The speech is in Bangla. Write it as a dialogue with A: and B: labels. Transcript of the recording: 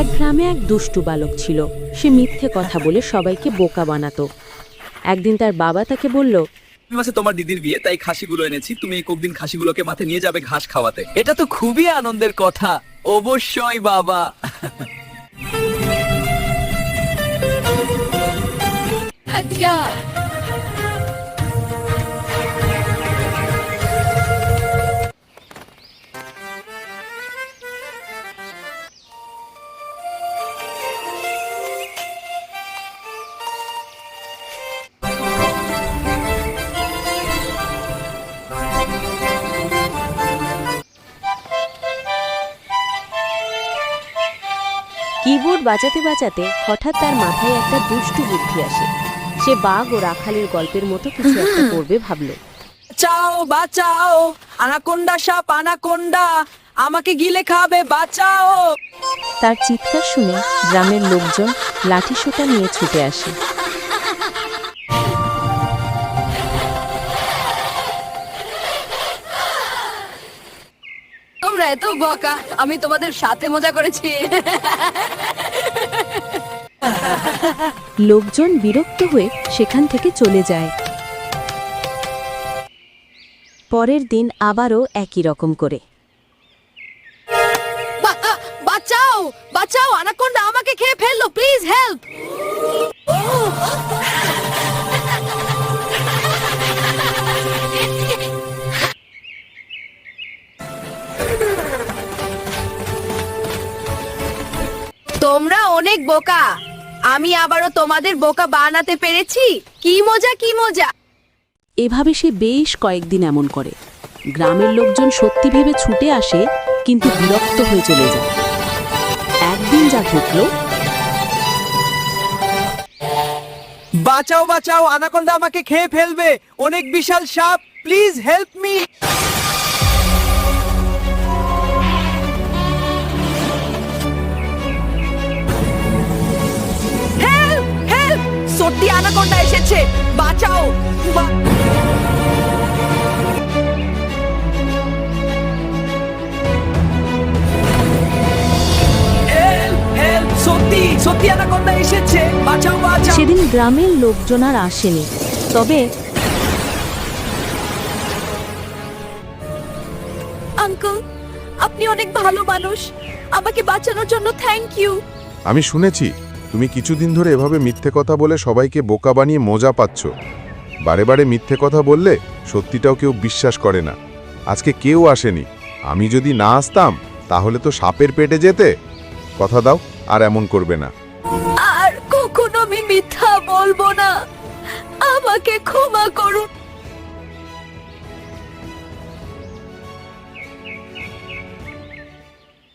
A: এক গ্রামে এক দুষ্টু বালক ছিল। সে মিথ্যে কথা বলে সবাইকে বোকা বানাতো। একদিন তার বাবা তাকে বলল
B: তুমি মাসে তোমার দিদির বিয়ে তাই খাসিগুলো এনেছি। তুমি এই কদিন খাসিগুলোকে মাঠে নিয়ে যাবে ঘাস খাওয়াতে। এটা তো খুবই আনন্দের কথা। অবশ্যই বাবা।
A: কিবোর্ড বাজাতে বাজাতে হঠাৎ তার মাথায় একটা দুষ্টু বুদ্ধি আসে। সে বাঘ ও রাখালের গল্পের মতো কিছু একটা করবে ভাবল।
B: চাও বাঁচাও আনাকোন্ডা সাপ আনাকোন্ডা আমাকে গিলে খাবে বাঁচাও।
A: তার চিৎকার শুনে গ্রামের লোকজন লাঠি সোটা নিয়ে ছুটে আসে।
C: এত বকা আমি তোমাদের সাথে মজা করেছি।
A: লোকজন বিরক্ত হয়ে সেখান থেকে চলে যায়। পরের দিন আবারও একই রকম করে।
C: বাঁচাও বাঁচাও আনাকোন্ডা আমাকে খেয়ে ফেলল প্লিজ হেল্প। তোমরা অনেক বোকা। আমি আবারও তোমাদের বোকা বানাতে পেরেছি? কি মজা কি মজা।
A: এভাবে সে বেশ কয়েকদিন এমন করে। গ্রামের লোকজন সত্যি ভেবে ছুটে আসে কিন্তু বিরক্ত হয়ে চলে যায়। একদিন যা ঘটল
B: বাঁচাও বাঁচাও আনাকোন্ডা আমাকে খেয়ে ফেলবে। অনেক বিশাল সাপ প্লিজ হেল্প মি
C: সত্যি আনাকোন্ডা এসেছে।
B: বাঁচাও।
A: সেদিন গ্রামের লোকজন আর আসেনি। তবে
C: আঙ্কেল আপনি অনেক ভালো মানুষ। আমাকে বাঁচানোর জন্য থ্যাংক ইউ
D: আমি শুনেছি। তুমি কিছুদিন ধরে এভাবে মিথ্যে কথা বলে সবাইকে বোকা বানিয়ে মজা পাচ্ছ। বারে বারে মিথ্যে কথা বললে সত্যিটাও কেউ বিশ্বাস করে না। আজকে কেউ আসেনি। আমি যদি না আসতাম, তাহলে তো সাপের পেটে যেতে। কথা দাও, আর এমন করবে না।
C: আর কখনো আমি মিথ্যা বলব না। আমাকে ক্ষমা করুন।